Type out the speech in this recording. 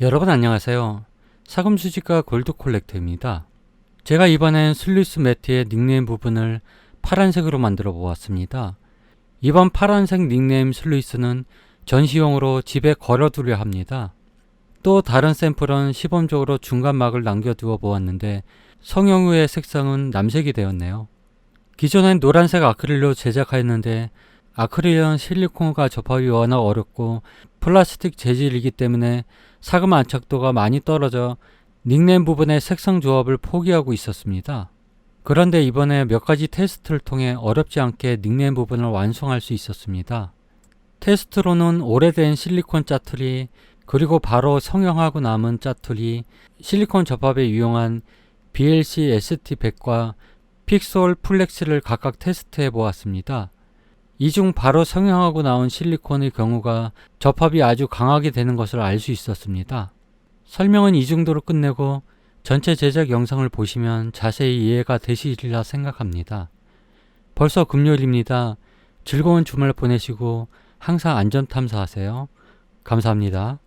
여러분 안녕하세요. 사금수집가 골드 콜렉터입니다. 제가 이번엔 슬리스 매트의 닉네임 부분을 파란색으로 만들어 보았습니다. 이번 파란색 닉네임 슬리스는 전시용으로 집에 걸어두려 합니다. 또 다른 샘플은 시범적으로 중간막을 남겨두어 보았는데 성형후의 색상은 남색이 되었네요. 기존엔 노란색 아크릴로 제작하였는데 아크릴은 실리콘과 접합이 워낙 어렵고 플라스틱 재질이기 때문에 사금 안착도가 많이 떨어져 닉네임 부분의 색상 조합을 포기하고 있었습니다. 그런데 이번에 몇 가지 테스트를 통해 어렵지 않게 닉네임 부분을 완성할 수 있었습니다. 테스트로는 오래된 실리콘 짜투리, 그리고 바로 성형하고 남은 짜투리, 실리콘 접합에 이용한 BLC ST100과 픽솔 플렉스를 각각 테스트해 보았습니다. 이 중 바로 성형하고 나온 실리콘의 경우가 접합이 아주 강하게 되는 것을 알 수 있었습니다. 설명은 이 정도로 끝내고 전체 제작 영상을 보시면 자세히 이해가 되시리라 생각합니다. 벌써 금요일입니다. 즐거운 주말 보내시고 항상 안전 탐사하세요. 감사합니다.